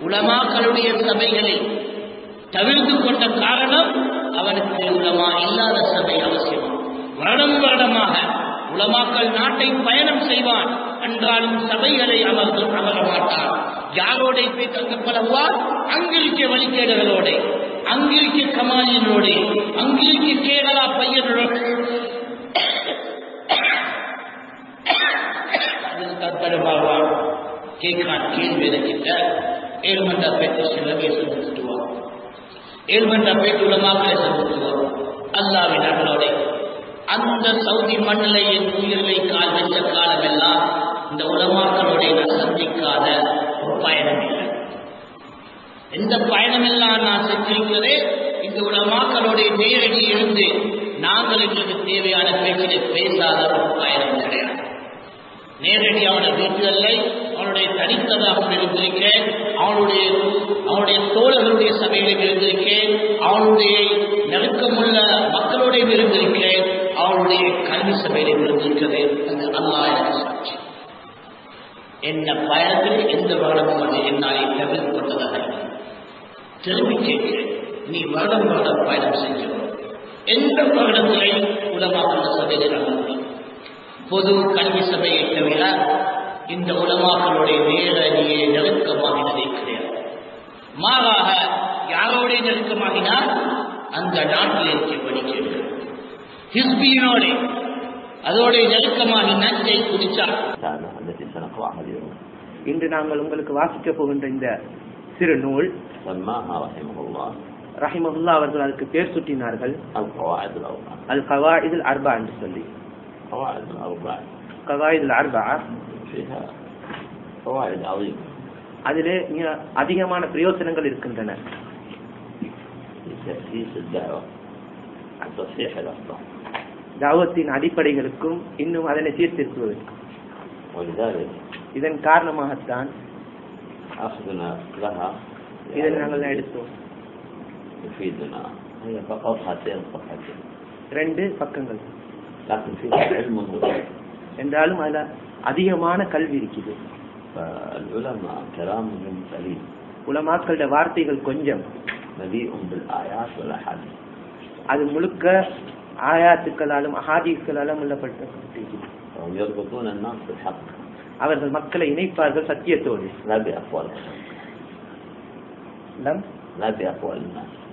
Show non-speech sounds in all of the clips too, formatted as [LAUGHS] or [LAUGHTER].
உலமாக்களுடைய சபைகளை தவிர்த்து கொண்ட காரணம் அவனுக்கு உலமா இல்லாத சபை அவசியம். வருடம் வருடமாக உலமாக்கள் நாட்டை பயணம் செய்வான் என்றாலும் சபைகளை அமர்ந்து அமர மாட்டான் யாரோட போய் தங்க அங்கிருக்க வழிகேடுகளோட அங்கிருக்க கமாலியனோட அங்கிருக்க கேரளா பையனோட தத்தரமாவான் கேட்கான் கேள்வி கிட்ட ஏழு மண்டா பேச்சு சிலவே சந்திச்சுட்டுவான் ஏழு மண்டா பேச்சு உலமாக்களை சந்திச்சுவான் அல்லாவின் அருளோட அந்த சவுதி மண்ணில் என் உயிர்களை கால் வச்ச காலமெல்லாம் இந்த உலமாக்களுடைய நான் சந்திக்காத ஒரு பயணம் இல்லை எந்த பயணமெல்லாம் நான் செஞ்சிருக்கிறதே இந்த உலமாக்களுடைய நேரடி இருந்து நாங்கள் எங்களுக்கு தேவையான பேச்சினை பேசாத ஒரு பயணம் கிடையாது நேரடி அவனை வீட்டுகளை அவனுடைய தனித்ததாக இருந்திருக்கிறேன் அவனுடைய அவனுடைய தோழர்களுடைய சபையிலும் இருந்திருக்கேன் அவனுடைய நெருக்கமுள்ள மக்களுடைய இருந்திருக்கிறேன் அவனுடைய கல்வி சபையிலும் இருந்திருக்கிறது அந்த அல்லா எனக்கு சாட்சி. என்ன பயணத்தில் எந்த வருடமும் அது என்னாலே தவிர்த்து கொண்டதாக இல்லை. திரும்பி கேட்கிறேன். நீ வருடம் வருடம் பயணம் செஞ்சோம் எந்த வருடத்திலையும் உலமாக்கிற சபையில் நடந்தது பொது கல்வி சபையை தவிர இந்த உலமாக்களுடைய நேரடியே நெருக்கமாக கிடையாது மாறாக யாரோடைய நெருக்கமாகினால் அந்த நாட்டில் இருக்க படிக்கிறது அதோடைய நெருக்கமாக நஞ்சை குடித்தார் இன்று நாங்கள் உங்களுக்கு வாசிக்க போகின்ற இந்த சிறு நூல் ரஹிமஹுல்லா அவர்கள் அதுக்கு பேர் சுட்டினார்கள். அல் கவா இதில் அர்பா என்று சொல்லி. القواعد الأربع கவாயிது அர்பா فيها فوائد عظيمة அதிலே மிக அதிகமான பிரயோசனங்கள் இருக்கின்றன في تأسيس الدعوة عن تصحيح الأخطاء தாவத்தின் அடிப்படைகளுக்கும் இன்னும் அதனை சீர்திருத்துவதற்கும் ولذلك இதன் காரணமாகத்தான் أخذنا لها இதை நாங்கள் எடுத்தோம் يفيدنا هي فقط هاتين الصفحتين ரெண்டு பக்கங்கள் [LAUGHS] என்றாலும் அதுல அதிகமான கல்வி இருக்குது. உலமாக்களோட வார்த்தைகள் கொஞ்சம். அது முழுக்க ஆயாத்துக்களாலும் அஹாதீஸ்களாலும் உள்ளப்பட்டு அவர்கள் மக்களை இணைப்பார்கள் சத்தியத்தோடு.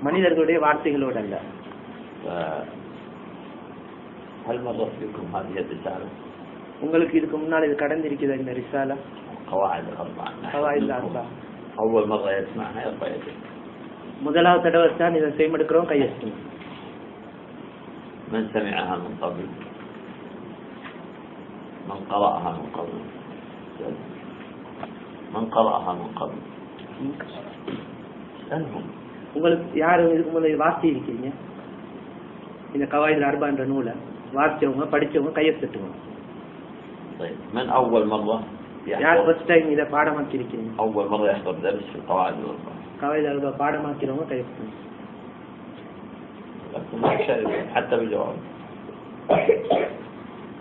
மனிதர்களுடைய வார்த்தைகளோடு அல்ல فهل مرت بكم هذه الرسالة உங்களுக்கு இதுக்கு முன்னால் இது கடந்திருக்கிறது இந்த ரிசாலா قواعد الأربعة قواعد الأربعة. أول مرة يسمعها يرفع يده முதலாவது தடவை தான் இதை செய்மெடுக்கிறோம் கையெழுத்தணும் من سمعها من قبل من قرأها من قبل من قرأها من قبل اسألهم உங்களுக்கு யாரும் இதுக்கு முதல்ல வாசி இருக்கீங்க இந்த கவாயில் அர்பான்ற நூலை வாசிச்சவங்க படிச்சவங்க கையெழுத்துட்டுவாங்க طيب من أول مرة யார் يحضر ஃபர்ஸ்ட் டைம் இதை பாடமாக்கி இருக்கீங்க أول مرة يحضر درس في القواعد الأربعة கவாயில் அர்பா பாடமாக்கிறவங்க கையெழுத்துங்க لكن ما تشاركون حتى بالجواب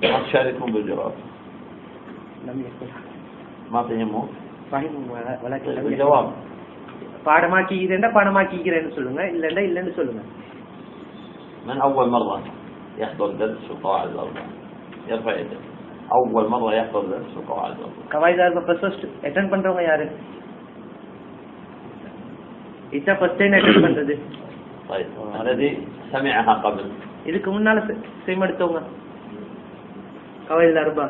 ما تشاركون بالجواب لم يكن ما تهمهم فهم ولا- ولكن طيب لم يكن. الجواب பாடமாக்கிக்கிறேன்னா பாடமாக்கிக்கிறேன்னு சொல்லுங்க இல்லைன்னா இல்லைன்னு சொல்லுங்க من أول مرة يحضر درس في القواعد الأربعة يرفع يده أول مرة يحضر درس في القواعد الأربعة கவாயில் அர்பா ஃபர்ஸ்ட் அட்டன் பண்றவங்க யாரு இதான் ஃபர்ஸ்ட் டைம் அட்டன் பண்றது طيب الذي سمعها قبل இதுக்கு முன்னால செ- செய்மெடுத்தவங்க கவாயில் அர்பா